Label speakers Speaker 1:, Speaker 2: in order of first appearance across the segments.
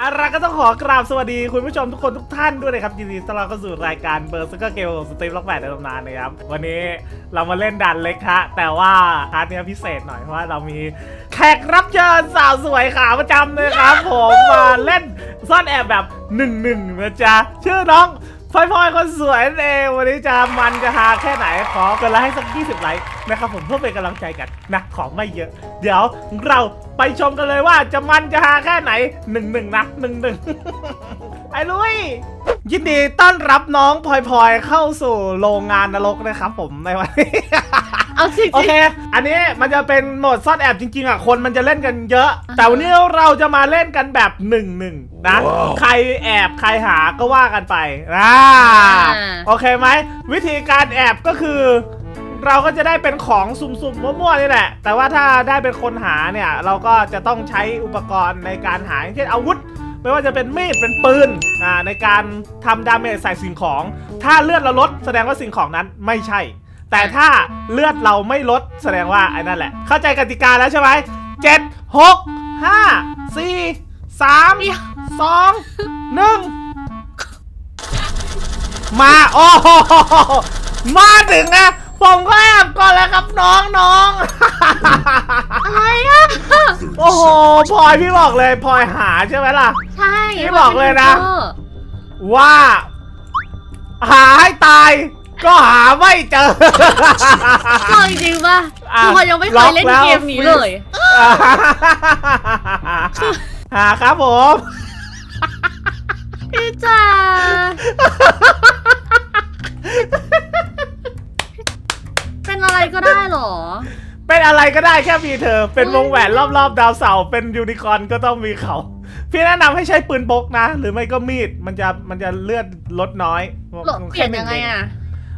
Speaker 1: อะไรก็ต้องขอกราบสวัสดีคุณผู้ชมทุกคนทุกท่านด้วยนะครับยินดีต้อนรับเข้าสู่รายการเบอร์สเกอร์เกลสตรีมล็อกแปดในตำนานนะครับ วันนี้เรามาเล่นดันเล็กฮะแต่ว่าพาร์ทเนี้ยพิเศษหน่อยเพราะว่าเรามีแขกรับเชิญสาวสวยขาประจำเลยครับ ผมมาเล่นซ่อนแอบแบบหนึ่งหนึ่งนะจ๊ะชื่อน้อง พลอยพลอยคนสวยนั่นเองวันนี้จะมันจะฮาแค่ไหนขอเป็นไลค์ให้สัก 20 ไลค์นะครับผมเพื่อเป็นกำลังใจกันนะของไม่เยอะ เดี๋ยวเราไปชมกันเลยว่าจะมันจะฮาแค่ไหนหนึ่งหนึ่งนะหนึ่งหนึ่งไอ้ลุยยินดีต้อนรับน้องพลอยพลอยเข้าสู่โรงงานนรกนะครับผมในวันนี้
Speaker 2: เอาจริง
Speaker 1: โอเค อันนี้มันจะเป็นโหมดซ่อนแอบจริงๆอะ คนมันจะเล่นกันเยอะ แต่วันนี้เราจะมาเล่นกันแบบหนึ่งหนึ่งนะ ใครแอบใครหาก็ว่ากันไปอ่าโอเคไหม วิธีการแอบก็คือ เราก็จะได้เป็นของสุ่มๆมั่วๆนี่แหละ แต่ว่าถ้าได้เป็นคนหาเนี่ย เราก็จะต้องใช้อุปกรณ์ในการหาอย่างเช่นอาวุธไม่ว่าจะเป็นมีดเป็นปืนอ่าในการทำดาเมจใส่สิ่งของ ถ้าเลือดเราลดแสดงว่าสิ่งของนั้นไม่ใช่ แต่ถ้าเลือดเราไม่ลดแสดงว่าไอ้นั่นแหละ เข้าใจกติกาแล้วใช่ไหมเจ็ดหกห้าสี่สามสองหนึ่งมาโอ้โหมาถึงนะผมก็แอบก่อนแล้วครับน้องน้อง
Speaker 2: อะไรอะ
Speaker 1: โอ้โหพลอยพี่บอกเลยพลอยหาใช่ไหมล่ะ
Speaker 2: ใช่
Speaker 1: นี่บอกเลยนะ
Speaker 2: ออ
Speaker 1: ว่า หาให้ตาย ก็หาไม่เจอ
Speaker 2: เอาจริงๆป่ะ
Speaker 1: อะ
Speaker 2: คือพลอยยังไม่เค
Speaker 1: ล็อยก
Speaker 2: เล่น
Speaker 1: แล้ว
Speaker 2: เกมนี้เลย
Speaker 1: หาครับผม
Speaker 2: พี่จ๋าเป็นอะไรก็ได้เหรอ
Speaker 1: เป็นอะไรก็ได้แค่มีเธอ เป็นวงแหวนรอบๆ ดาวเสาร์เป็นยูนิคอร์นก็ต้องมีเขา พี่แนะนำให้ใช้ปืนบกนะ หรือไม่ก็มีด มันจะมันจะเลือดลดน้อย
Speaker 2: เปลี่ยนยังไงอะ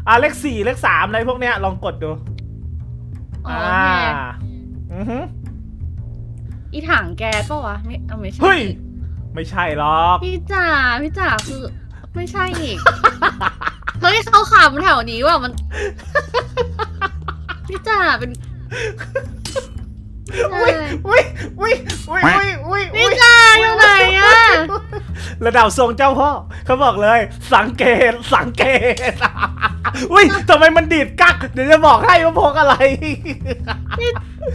Speaker 1: อะเลขสี่เลขสามอะไรพวกเนี้ยลองกดดู
Speaker 2: อ๋อ
Speaker 1: อ่า
Speaker 2: โอเค
Speaker 1: อือหือ
Speaker 2: อีถังแก๊สปะวะไม่เอาไม่ใช่
Speaker 1: เฮ้ย ไม่ใช่หรอก
Speaker 2: พี่จ๋าพี่จ๋าคือ ไม่ใช่อีกเฮ้ยเขาขำแถวนี้ว่ะมัน พี่จ๋าเป็น
Speaker 1: อุ้ยอุ้ยอุ้ยอุ้ยอุ้ยอุ้ย
Speaker 2: พี่จ๋าอยู่ไหนอะ
Speaker 1: ระดับทรงเจ้าพ่อ เขาบอกเลย สังเกตสังเกตอุ้ยทำไมมันดีดกักเดี๋ยวจะบอกให้ว่าพกอะไร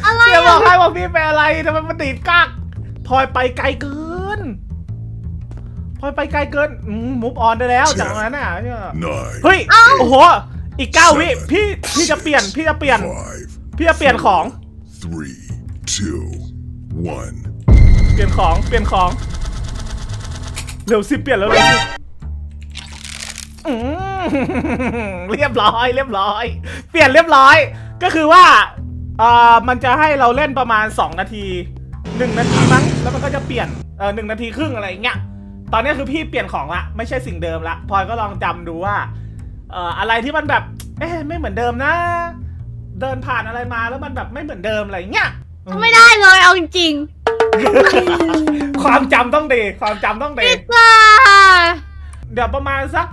Speaker 2: อะไร
Speaker 1: จะบอก
Speaker 2: อะ
Speaker 1: ให้ว่าพี่เป็นอะไรทำไมมันดีดกักพลอยไปไกลเกินพลอยไปไกลเกินมุฟออนได้แล้วจากตรงนั้นน่ะใช่ปะ
Speaker 3: nine,
Speaker 1: เฮ้ยโอ้โหอีกเก้าวิพี่พี่จะเปลี่ยนพี่จะเปลี่ยน
Speaker 3: five,
Speaker 1: พี่จะเปลี่ยนของ
Speaker 3: three, two, one.
Speaker 1: เปลี่ยนของเปลี่ยนของ เร็วสิเปลี่ยนแล้วเร็วสิ อืมเรียบร้อยเรียบร้อย เปลี่ยนเรียบร้อย ก็คือว่าเอ่อมันจะให้เราเล่นประมาณ 2 นาที 1 นาทีมั้งแล้วมันก็จะเปลี่ยนเออหนึ่งนาทีครึ่งอะไรอย่างเงี้ยตอนนี้คือพี่เปลี่ยนของละไม่ใช่สิ่งเดิมละพลอยก็ลองจำดูว่าเอ่ออะไรที่มันแบบเอ๊ะไม่เหมือนเดิมนะ เดินผ่านอะไรมาแล้วมันแบบไม่เหมือนเดิมอะไรอย่างเงี้ย
Speaker 2: ไม่ได้เลยเอาจริง
Speaker 1: ความจำต้องดีความจำต้อง
Speaker 2: ๆ
Speaker 1: ดี
Speaker 2: พี่จ๋า
Speaker 1: เดี๋ยวประมาณสัก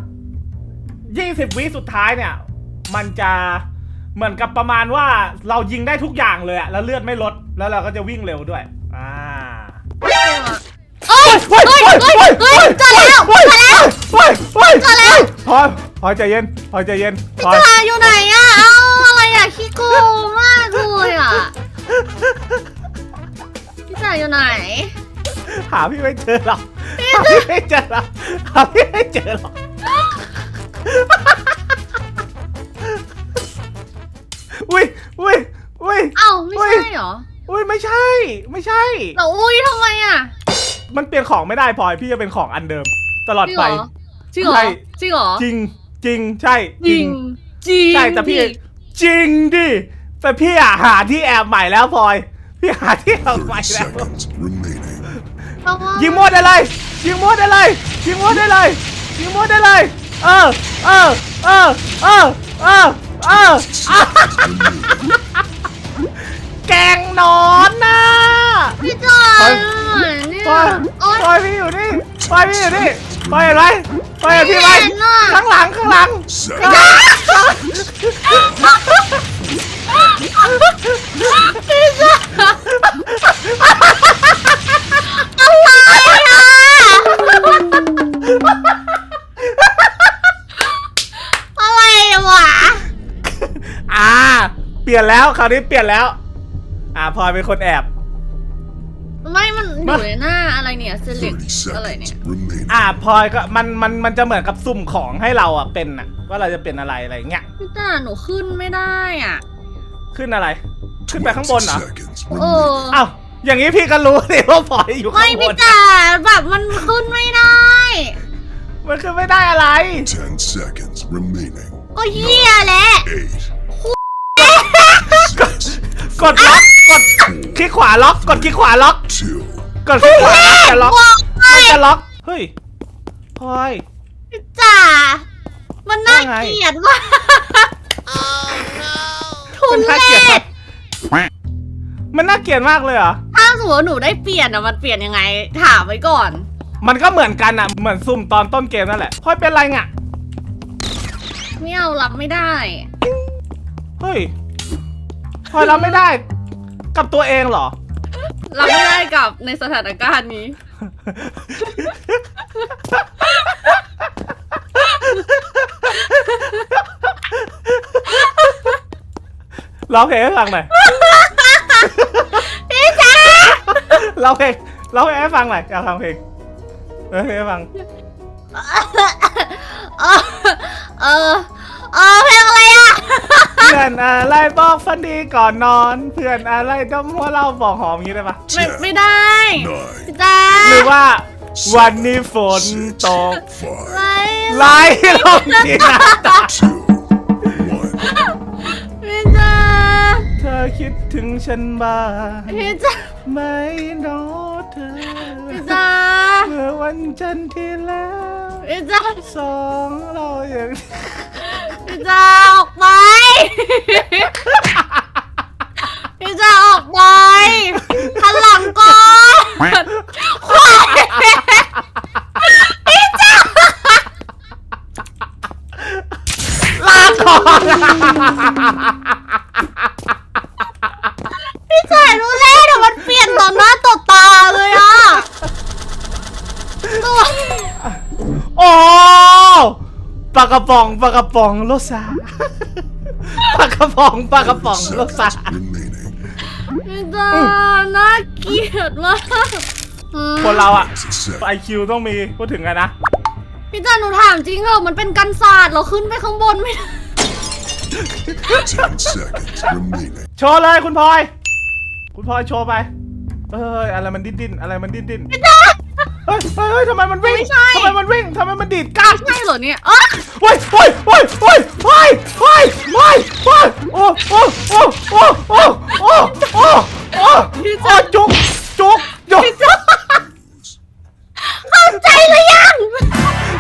Speaker 1: ยี่สิบวิสุดท้ายเนี่ย มันจะเหมือนกับประมาณว่าเรายิงได้ทุกอย่างเลยอะแล้วเลือดไม่ลด แล้วเราก็จะวิ่งเร็วด้วย อ่า
Speaker 2: เอ้ย
Speaker 1: เฮ้ย
Speaker 2: เฮ้ย
Speaker 1: เฮ้ย
Speaker 2: เฮ้ยเฮ้ยเจอแล้ว
Speaker 1: เฮ้ย
Speaker 2: เจอแล้ว
Speaker 1: เฮ้ยเฮ้ย
Speaker 2: เจอแล้ว
Speaker 1: พอยพอยใจเย็นพอยใจเย็นพอย
Speaker 2: จ๋าอยู่ไหนอะเอาอะไรอะขี้โกงมากเลยอะพี่จ๋าอยู่ไหน
Speaker 1: หาพี่ไม่เจอหรอกหาพี่ไม่เจอหรอกหาพี่ไม่เจอหรอก อุ้ยอุ้ยอุ้ย
Speaker 2: เอ้าไม่ใช่เหรอ
Speaker 1: อุ้ยไม่ใช่ ไม่ใช่
Speaker 2: เราอุ้ยทำไมอะ
Speaker 1: มันเปลี่ยนของไม่ได้พลอยพี่จะเป็นของอันเดิม ตลอด
Speaker 2: จริง
Speaker 1: ไป
Speaker 2: เหรอจริงเหรอ
Speaker 1: ใช่
Speaker 2: จริงเหรอ
Speaker 1: จริงจริงใช่
Speaker 2: จริงจริง
Speaker 1: ใช่แต่พี่จริงดิแต่พี่อะหาที่แอบใหม่แล้วพลอย พี่หาที่แอบใหม่
Speaker 3: Thirty
Speaker 1: แล้ว
Speaker 3: seconds remaining.
Speaker 2: เพราะว่า
Speaker 1: ยิงมั่วได้เลยยิงมั่วได้เลยยิงมั่วได้เลยยิงมั่วได้เลย เออเออเออเออเออเออแกงนอนนะ
Speaker 2: พี่จ๋า
Speaker 1: เฮ้ย
Speaker 2: เนี่ย
Speaker 1: พลอย
Speaker 2: โอ๊ย
Speaker 1: พลอยพี่อยู่นี่พลอยพี่อยู่นี่พลอยเห็นไหมพลอยพี่ไหม
Speaker 2: ไม่เห็นอะ
Speaker 1: ข้างหลังข้างหลัง
Speaker 3: Seven,
Speaker 1: ปลี่ยนแล้วคราวนี้เปลี่ยนแล้ว อ่าพลอยเป็นคนแอบ
Speaker 2: ไม่มันอยู่ในหน้าอะไรเนี่ย select
Speaker 3: 30
Speaker 2: อะไรเนี่ย
Speaker 3: seconds remaining.
Speaker 1: อ่าพลอยก็มันมันมันจะเหมือนกับสุ่มของให้เราอะเป็นอะ ว่าเราจะเป็นอะไรอะไรเงี้ย
Speaker 2: พี่ตาหนูขึ้นไม่ได้อะ
Speaker 1: ขึ้นอะไร ขึ้นไปข้างบนเหรอ
Speaker 3: 20 seconds
Speaker 2: เอ
Speaker 3: remaining.
Speaker 2: อ
Speaker 1: อ้าวอย่างนี้พี่ก็รู้ดิว่าพลอยอยู่
Speaker 2: ไม่
Speaker 1: ข้างบ
Speaker 2: พี่
Speaker 1: น
Speaker 2: จ๋าแบบมันขึ้นไม่ได้
Speaker 1: มันขึ้นไม่ได้อะไร
Speaker 3: 10 seconds remaining.
Speaker 2: ก็เหี้ยแหละ
Speaker 3: 8,
Speaker 1: กดล็อกกดคลิกขวาล็อกกดคลิกขวาล็อก
Speaker 3: 2,
Speaker 1: กดคลิกขวาล็อกจะล็อก
Speaker 2: บอกเล
Speaker 1: มัน
Speaker 2: ย
Speaker 1: จะล็อกเฮ้ยพลอย
Speaker 2: พี่จ๋ามันน่า
Speaker 1: ว่าไง
Speaker 2: เกลียดมากทุ
Speaker 1: มัน
Speaker 2: เร
Speaker 1: น่าเกลียด
Speaker 2: ศ
Speaker 1: มากมันน่าเกลียดมากเลยเหรอ
Speaker 2: ถ้าสมมติว่าหนูได้เปลี่ยนอะมันเปลี่ยนยังไง ถามไว้ก่อน
Speaker 1: มันก็เหมือนกันอะ เหมือนซุ่มตอนต้นเกมนั่นแหละพลอยเป็นไรง่ะ
Speaker 2: ไม่เอารับไม่ได้
Speaker 1: เฮ้ย พลอยรับไม่ได้ กับตัวเองเหรอ
Speaker 2: รับไม่ได้กับในสถานการณ์นี้
Speaker 1: ร้องเพลงให้ฟังหน่อย
Speaker 2: พี่จ๋า
Speaker 1: ร้องเพลงร้องเพลงให้ฟังหน่อยอยากฟังเพลงร้องเพลงให้ฟัง
Speaker 2: เออเออเออเพลงอะไรอะ
Speaker 1: เพื่อนอะไรบอกฝันดีก่อนนอน เพื่อนอะไรดมหัวเราบอกหอมอย่างนี้ได้ปะ
Speaker 2: ไม่ไม่ได้
Speaker 3: 9,
Speaker 2: พี่จ๋า
Speaker 1: หรือว่าวันนี้ฝนตก
Speaker 3: 5,
Speaker 2: ไม่
Speaker 1: ไล่ลงที่หน้าตา
Speaker 3: 2, 1.
Speaker 2: พี่จ๋า
Speaker 1: เธอคิดถึงฉันบ้าง
Speaker 2: พี่จ๋า
Speaker 1: ไหม่นอเธอ
Speaker 2: พี่จ๋า
Speaker 1: เมื่อวันจันทร์ที่แล้ว
Speaker 2: พี่จ๋า
Speaker 1: สองเราอย่าง
Speaker 2: พี่ จะออกไป พี่จะออกไปหันหลังก่อนควาย
Speaker 1: ลาก่อน
Speaker 2: พี่จ๋ารู้แล้วเดี๋ยวมันเปลี่ยนต่อหน้าต่อตาเลยอะตัว
Speaker 1: โอ้ ปลากระป๋องปลากระป๋องโลซาปลากระป๋องปลากระป๋องโลซา
Speaker 3: Seconds remaining.
Speaker 2: พี่จ๋าน่าเกลียดมากอืม
Speaker 1: คนเราอะ
Speaker 3: Six
Speaker 1: ไอ
Speaker 3: seconds.
Speaker 1: คิวต้องมีพูดถึงกันนะ
Speaker 2: พี่จ๋าหนูถามจริงเหรอมันเป็นกันศาสตร์เราขึ้นไปข้างบนไม่ได้
Speaker 3: 10 seconds remaining.
Speaker 1: โชว์เลยคุณพลอย คุณพลอยโชว์ไป เอ้ยอะไรมันดิ้นดิ้นอะไรมันดิ้นดิ้นเฮ้ยเฮ้ยเฮ้ยทำไมมันวิ่ง
Speaker 2: ไม่ใช่
Speaker 1: ทำไมมันวิ่งทำไมมันดีดก้าน
Speaker 2: ใช่เหรอเนี่ยเอ้ย
Speaker 1: เฮ้ยเฮ้ยเฮ้ยเฮ้ยเฮ้ยเฮ้ยเฮ้ยเฮ้ยโอ้โอ้โอ้โอ้โอ้โอ้โอ้โอ้โอ้จุกจุกจุก
Speaker 2: เข้าใจหรือยัง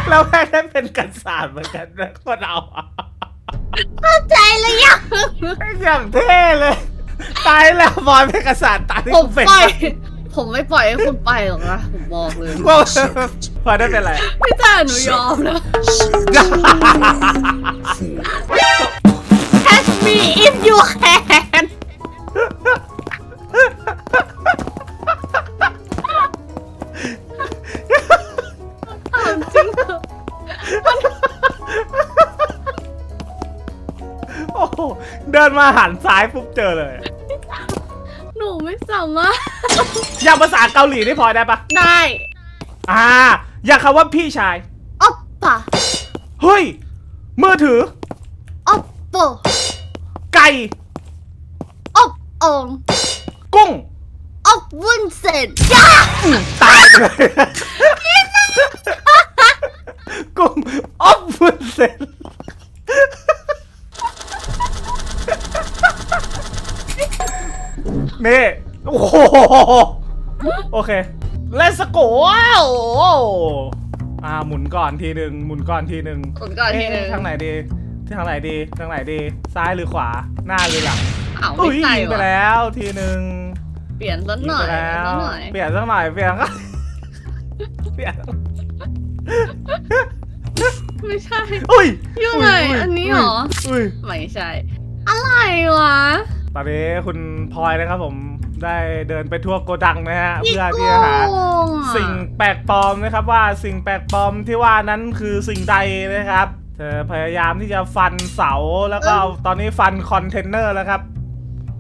Speaker 1: แล้วแม่งได้เป็นกันศาสตร์เหมือนกันนะคนเราอะ
Speaker 2: เข้าใจหรือยัง
Speaker 1: อย่างเท่เลย ตายแล้วบอยเป็นกษัตริย์ตายที่
Speaker 2: ผม
Speaker 1: กูเป็น
Speaker 2: ปล่อย ผมไม่ปล่อยให้คุณไปหรอกนะผมบอกเลย
Speaker 1: ว่าพลอยได้เป็นอะไร
Speaker 2: พี่จ๋าหนูยอมแล้ว
Speaker 3: Four,
Speaker 2: Catch me if you can ถามจริงเหรอ
Speaker 1: โอ้โหเดินมาหันซ้ายปุ๊บเจอเลย
Speaker 2: หนูไม่สามารถ
Speaker 1: อย่างภาษาเกาหลีนี่พลอยได้ปะ
Speaker 2: ได้
Speaker 1: อ่า อย่างคำว่าพี่ชาย
Speaker 2: อ๊อปปะ
Speaker 1: เฮ้ย มือถือ
Speaker 2: อ๊อปโป
Speaker 1: ไก่
Speaker 2: อ๊อปอง
Speaker 1: กุ้ง
Speaker 2: อ๊อปวุ้นเส้นย่า
Speaker 1: ตายไปเลย ทีหนึ่งหมุนก่อนทีหนึ่ง
Speaker 2: คนก่อนทีหนึง
Speaker 1: เอ๊ะทางไหนดีทางไหนดีทางไหนดี ซ้ายหรือขวาหน้าหรือหลัง
Speaker 2: อ้าว
Speaker 1: อุ้
Speaker 2: ไม่
Speaker 1: ย
Speaker 2: ใช่
Speaker 1: ยิงไป
Speaker 2: วะ
Speaker 1: แล้วทีหนึ่ง
Speaker 2: เปลี่ยนสัก
Speaker 1: ยิ
Speaker 2: ห
Speaker 1: ง
Speaker 2: น่อ
Speaker 1: ไป
Speaker 2: ย
Speaker 1: แล้ว
Speaker 2: สักหน่อย
Speaker 1: เปลี่ยนสักหน่อยเปลี่ยนเปลี่ยน
Speaker 2: ไม่ใช่
Speaker 1: อุ้ย
Speaker 2: อยู่ไหนอันนี้เหรอ
Speaker 1: อุ้ย
Speaker 2: ไม่ใช่ อะไรวะ
Speaker 1: ตอนนี้คุณพลอยนะครับผมได้เดินไปทั่วโกดังนะฮะ
Speaker 2: พี่
Speaker 1: เพื่อ
Speaker 2: โก
Speaker 1: ที่จะหา
Speaker 2: งอะ
Speaker 1: สิ่งแปลกปลอมนะครับว่าสิ่งแปลกปลอมที่ว่านั้นคือสิ่งใดนะครับเธอพยายามที่จะฟันเสาแล้วก็เอาตอนนี้ฟันคอนเทนเนอร์แล้วครับ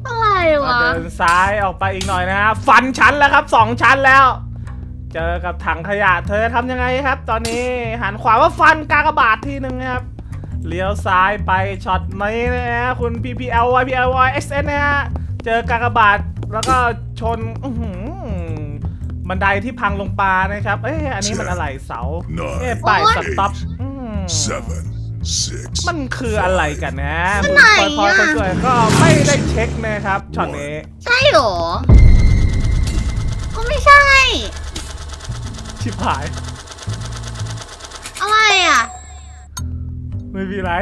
Speaker 2: อะไร
Speaker 1: ก็
Speaker 2: วะ
Speaker 1: เดินซ้ายออกไปอีกหน่อยนะฮะฟันชั้นแล้วครับสองชั้นแล้ว เจอกับถังขยะ เธอทำยังไงครับ ตอนนี้หันขวาว่าฟันกากบาททีหนึ่งนะครับ เลี้ยวซ้ายไปช็อตนี้นะฮะคุณ PPL YPL YSN นะฮะ เจอกากบาทแล้วก็ชนอื้อหือบันไดที่พังลงปานะครับ เอ๊ะอันนี้มันอะไรเสา เอ๊ะป้ายสต็อปอืม
Speaker 3: Seven. Six.
Speaker 1: มันคืออะไรกันนะ
Speaker 2: มัน
Speaker 1: คุณ
Speaker 2: ไหน
Speaker 1: พลอยพลอย
Speaker 2: อะ
Speaker 1: คนสวยก็ไม่ได้เช็คนะครับช็อตนี้
Speaker 2: ใช่เหรอ ก็ไม่ใช่
Speaker 1: ชิบหาย ไม่มีไร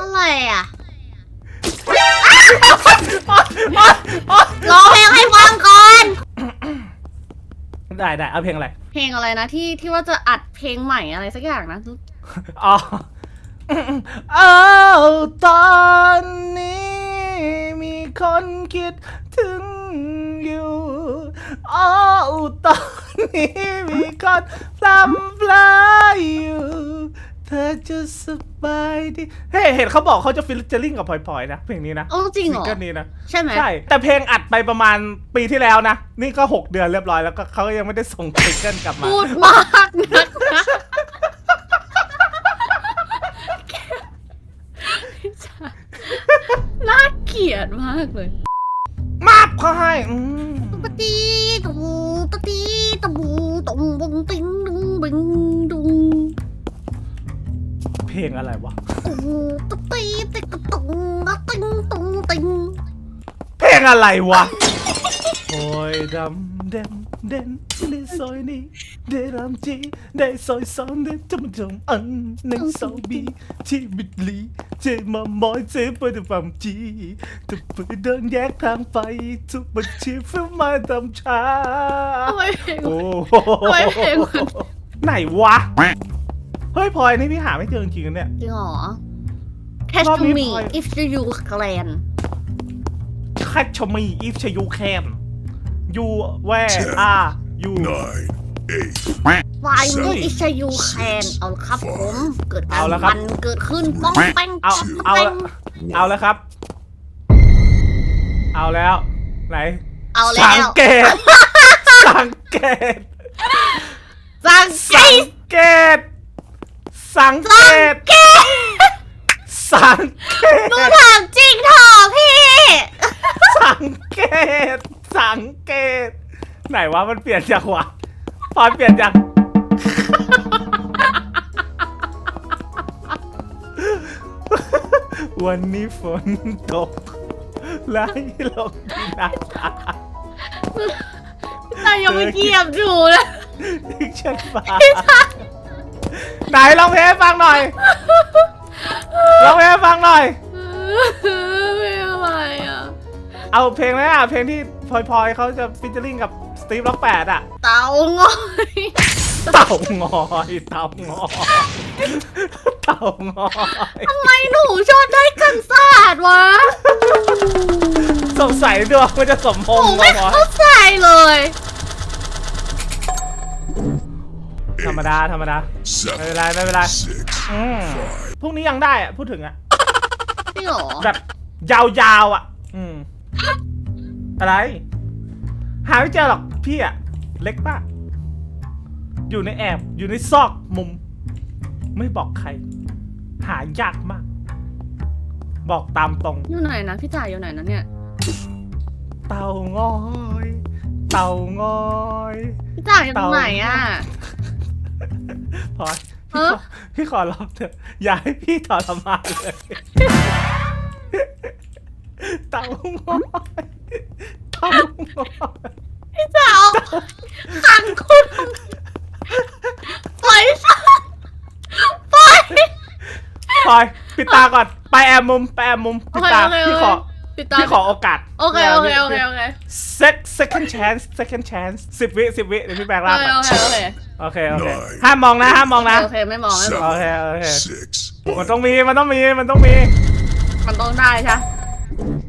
Speaker 2: อะไรอะร้องเพลงให้ฟังก่อน
Speaker 1: ได้ได้เอาเพลงอะไร
Speaker 2: เพลงอะไรนะที่ที่ว่าจะอัดเพลงใหม่อะไรสักอย่างนะ
Speaker 1: อ๋อ เอาตอนนี้มี คนคิดถึงอยู่เอาตอนนี้มีคนพลำพลายอยู่ เธอจะสบายดีเฮ้ยเห็นเขาบอกเขาจะฟิลเจอริ่งกับพลอยๆนะเพลงนี้นะ
Speaker 2: โอ้จริงเหร
Speaker 1: ซิ
Speaker 2: อ
Speaker 1: งเกิลนี้นะ
Speaker 2: ใช่ไหม
Speaker 1: ใช่ แต่เพลงอัดไปประมาณปีที่แล้วนะ นี่ก็ 6 เดือนเรียบร้อยแล้วก็เขายังไม่ได้ส่งซิงเกิลกลับมา
Speaker 2: พูดมากนักนะน่าเกลีย ดมากเลย
Speaker 1: มาบเขาให้อืม
Speaker 2: ปะตีตูปะตีตูตุงบุงติงดุงบิงดุง
Speaker 1: เพลงอะไรวะ
Speaker 2: ตูปะตีติกะตุงกะติงตุงติง
Speaker 1: เพลงอะไรวะ โอ้ยดำเด่นเด่นในซอยนี้ได้รำจีได้ซอยสองได้จำจงอันในซอยบีที่บิดลีเจมามอยเจไปดูความจีจะไปเดินแยกทางไปทุกบัญชีฟิลมาทำช้า
Speaker 2: ทำไมเพลง
Speaker 1: โอ้
Speaker 2: ทำไมเพลงมัน
Speaker 1: ไหนวะ เฮ้ยพลอยนี่พี่หาไม่เจอจริงๆนะเนี่ย
Speaker 2: จริงเหรอ Catch
Speaker 1: รอบนี้
Speaker 2: me
Speaker 1: พลอย
Speaker 2: if you can
Speaker 1: คัชมีอีฟชยูแคนยูแวร์อายู
Speaker 3: Nine. Eight.
Speaker 2: Why
Speaker 3: ใช่
Speaker 2: not if you can เอาละครับผม เกิดการ
Speaker 1: เอาละครับ
Speaker 2: มันเกิดขึ้นป้องแป้ง
Speaker 1: เอา
Speaker 2: ป้อง
Speaker 1: เอา
Speaker 2: แป้ง
Speaker 1: เอาแล้วครับ เอาแล้ว ไหน
Speaker 2: เอาแล้
Speaker 1: สัง
Speaker 2: ว
Speaker 1: เกต สังเกต
Speaker 2: สังเก
Speaker 1: สัง
Speaker 2: ต
Speaker 1: เกต สังเกต สังเก
Speaker 2: หนู
Speaker 1: ต
Speaker 2: ถามจริงเถอะพี่
Speaker 1: สังเกต สังเกต ไหนวะมันเปลี่ยนจากวะพอยเปลี่ยนจาก วันนี้ฝนตกไหลลงที่หน้าต่าง
Speaker 2: นายยังไม่เกียบดูนะ
Speaker 1: ทิ้งฉันมาไหนลองเพลงให้ฟังหน่อยลองเพลงให้ฟังหน่อย
Speaker 2: ไม่อะไรอะ
Speaker 1: เอาเพลงนั้นอะ เพลงที่พลอยพลอยเขาจะฟิชเจอริงกับสตีฟล็อกแปดอะ
Speaker 2: เตางอย
Speaker 1: เต่างอยเต่างอยเต่างอย
Speaker 2: ทำไมหนูชอบได้กันศาสตร์วะ
Speaker 1: สงสัยดวงมันจะสมพ
Speaker 2: ห
Speaker 1: ง
Speaker 2: นู
Speaker 1: ษ์
Speaker 2: ไม่
Speaker 1: วะ
Speaker 2: เข้าใจเลย
Speaker 1: ธรรมดาธรรมดาไม่เป็นไร
Speaker 3: Seven.
Speaker 1: ไม่เป็นไร
Speaker 3: Six.
Speaker 1: อืม
Speaker 3: Five.
Speaker 1: พรุ่งนี้ยังได้อะพูดถึงอะ
Speaker 2: จริงเหรอ
Speaker 1: แบบยาวๆอะอืมอะไร หาไม่เจอหรอกพี่อะเล็กป้าก อยู่ในแอบอยู่ในซอกมุม ไม่บอกใคร หายากมาก บอกตามตรง
Speaker 2: อยู่ไหนนะพี่จ่ายอยู่ไหนนะเนี่ย
Speaker 1: เต่างอย เต่างอย
Speaker 2: พี่จ่ายอยู่ตรงไหนอะ
Speaker 1: พอย
Speaker 2: เอ
Speaker 1: พี่ข
Speaker 2: อ
Speaker 1: อพี่ขอร้องเถอะอย่าให้พี่ทรมานเลยเต่างอยเต่างอย
Speaker 2: พี่จ่ายเอาขังคุณปล่ อยปล่อย
Speaker 1: ปล่อยปิดตาก่อน ไปแอบมุมไปแอบมุมปิดตาพี่ขอ
Speaker 2: ปิดตา
Speaker 1: พี่ขอโอกาส
Speaker 2: โอเคโอเคโอเคโอเค
Speaker 1: เซ็ก second chance second chance สิบวิสิบวิเดี๋ยวพี่แบก
Speaker 2: โอ
Speaker 1: ร่า
Speaker 2: โอเคโอเค
Speaker 1: โอเคโอเคห้ามมองนะห้ามมองนะ
Speaker 2: โอเคไม่มองไม่มอง
Speaker 1: seven,
Speaker 3: okay,
Speaker 1: มันต้องมีมันต้องมีมันต้องมี
Speaker 2: มันต้องได้ใช่ปะ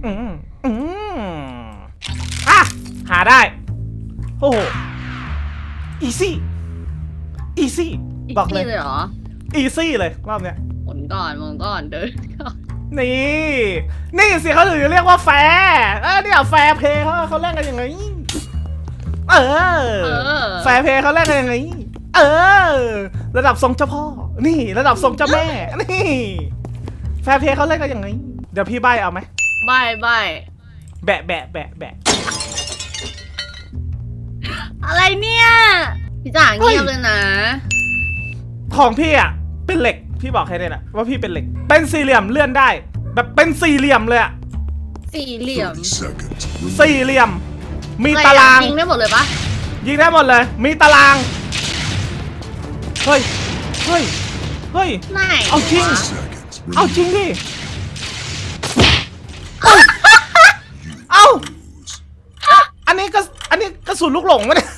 Speaker 1: อืมอืมอะหาได้โอ้โห easy อีซี่บอกเลย
Speaker 2: เหรอ
Speaker 1: อีซี่เลยรอบเนี้ย
Speaker 2: หมุนก่อนมุนก่อนเดินก่อน
Speaker 1: นี่นี่สิเขาถึงเรียกว่าแฟร์เออเนี่ยแฟร์เพย์เขาเขาเล่นกันยังไงเออ แฟร์เพย์เขาเล่นกันยังไงเออ ระดับทรงเจ้าพ่อ นี่ระดับทรงเจ้าแม่ นี่ แฟร์เพย์เขาเล่นกันยังไงเดี๋ยวพี่ใบเอาไหม
Speaker 2: ใบใบ
Speaker 1: แบะแบะแบะแบะ
Speaker 2: อะไรเนี่ยี่จ๋าเงียบเลยนะ
Speaker 1: ของพี่อะ เป็นเหล็ก พี่บอกแค่นี้แหละว่าพี่เป็นเหล็ก เป็นสี่เหลี่ยมเลื่อนได้ แบบเป็นสี่เหลี่ยมเลยอะ
Speaker 2: สี่เหลี่ยม
Speaker 1: สี่เหลี่ยม มีตาราง
Speaker 2: ยิงได้หมดเลยปะ
Speaker 1: ยิงได้หมดเลย มีตาราง เฮ้ย เฮ้ย เฮ้ย เอาจริง เอาจริงดิ เอาอันนี้ก็ อันนี้กระสุนลูกหลงวะเนี่ย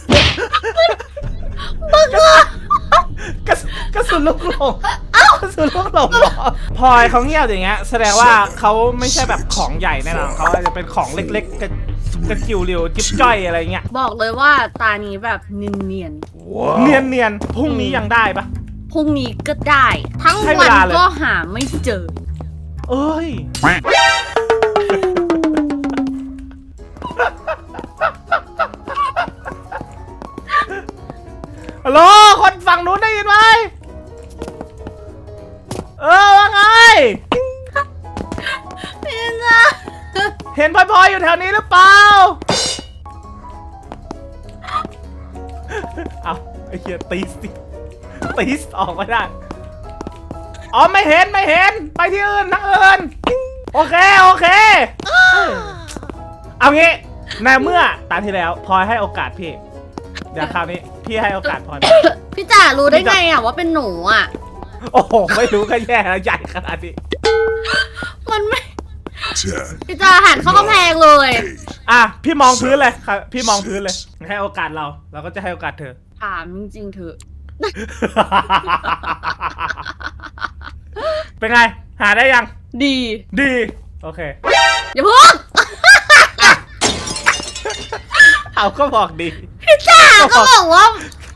Speaker 1: ลูกหลงเอ้าสุดลูกหลงเหรอพลอยเขาเงียบอย่างเงี้ยแสดงว่าเขาไม่ใช่แบบของใหญ่แน่นอนเขาอาจจะเป็นของเล็กๆกระกระจิ๋วเรียวจิ๊บจ้อยอะไรเงี้ย
Speaker 2: บอกเลยว่าตานี้แบบเนียน
Speaker 1: เนียนเนียนๆพรุ่งนี้ยังได้ปะ
Speaker 2: พรุ่งนี้ก็ได้ ทั้ง
Speaker 1: วั
Speaker 2: นก็หาไม่เจอ
Speaker 1: เอ้ย ฮัลโหลคนฝั่งนู้นได้ยินไหม เออว่าไง
Speaker 2: พี่นะ
Speaker 1: เห็นพลอยอยู่แถวนี้หรือเปล่า เอาไอ้เหี้ยตีสตีสออกไม่ได้ อ๋อไม่เห็นไม่เห็น ไปที่อื่นทางอื่น โอเค โอเค เอางี้ในเมื่อตามที่แล้วพลอยให้โอกาสพี่ เดี๋ยวคราวนี้ พี่ให้โอกาสพลอย
Speaker 2: พี่จ๋ารู้ได้ไงอะว่าเป็นหนูอะ
Speaker 1: โอ้โห ไม่รู้ก็แย่แล้วใหญ่ขนาดนี้
Speaker 2: มันไม่พี่จาหันเข้ากำแพงเลย
Speaker 1: อะ พี่มองพื้นเลยครับพี่มองพื้นเลย ให้โอกาสเรา เราก็จะให้โอกาสเธอ
Speaker 2: ถามจริงเถอะ
Speaker 1: เป็นไง หาได้ยัง
Speaker 2: ดี
Speaker 1: ดี โอเค
Speaker 2: อย่าพูด
Speaker 1: เขาก็บอกดี
Speaker 2: พี่จ้าก็บอกว่า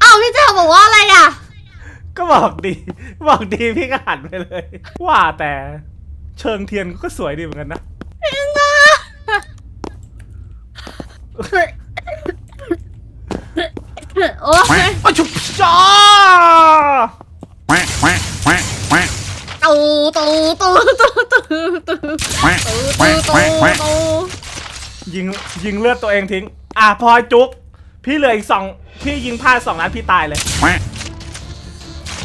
Speaker 2: เอาพี่จ้าบอกว่าอะไรอะ
Speaker 1: ก็บอกดีบอกดีพี่ก็หันไปเลย ว่าแต่เชิงเทียนก็สวยดีเหมือนกันนะ
Speaker 2: โอ้ย
Speaker 1: โอ้ยชุบจ้า
Speaker 2: ตูตูตูตูตูตูตูตูตู
Speaker 1: ยิงยิงเลือดตัวเองทิ้ง อะพอจุกพี่เหลืออีกสองพี่ยิงพลาดสองนัดพี่ตายเลย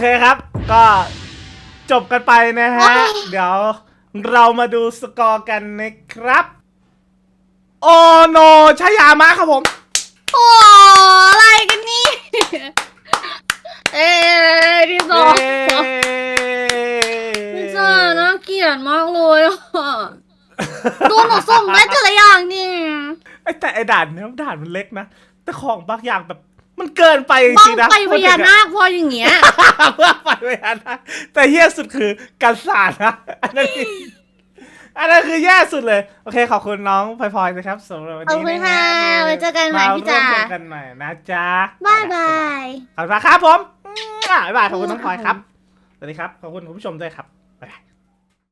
Speaker 1: เคครับ ก็จบกันไปนะฮะ เดี๋ยวเรามาดูสกอร์กันนะครับ โอโนชยามะครับผม
Speaker 2: โอ้อะไรกันนี่ เอ้ยพี่โซพี่โซน่าเกลียดมากเลยอะโดนหนูส่งได้แต่ละอย่างนี่
Speaker 1: ไอ้แต่ไอ้ด่านเนี้ยด่านมันเล็กนะ แต่ของบางอย่างแบบ มันเกินไปจ
Speaker 2: บ้อง
Speaker 1: ริงๆนะ
Speaker 2: ไปพญานาคพออย่างเงี้ย
Speaker 1: เพื่อไปพญานาคแต่เฮี้ยสุดคือการสาดนะอันนั้นคืออันนั้นคือแย่สุดเลย โอเค ขอบคุณน้องพลอยๆนะครับสำหรับวัน
Speaker 2: ขอบ
Speaker 1: นี้
Speaker 2: คุณ
Speaker 1: นะ
Speaker 2: ค่ะ
Speaker 1: ฮะ
Speaker 2: ไว้เจอกันใหม่พี่จ๋า
Speaker 1: ร่วมสนุกกันใหม่นะจ๊ะ
Speaker 2: บายบาย
Speaker 1: ขอบคุณครับผมบ๊ายบายขอบคุณน้องพลอยครับสวัสดีครับขอบคุณคุณผู้ชมด้วยครับบ๊ายบาย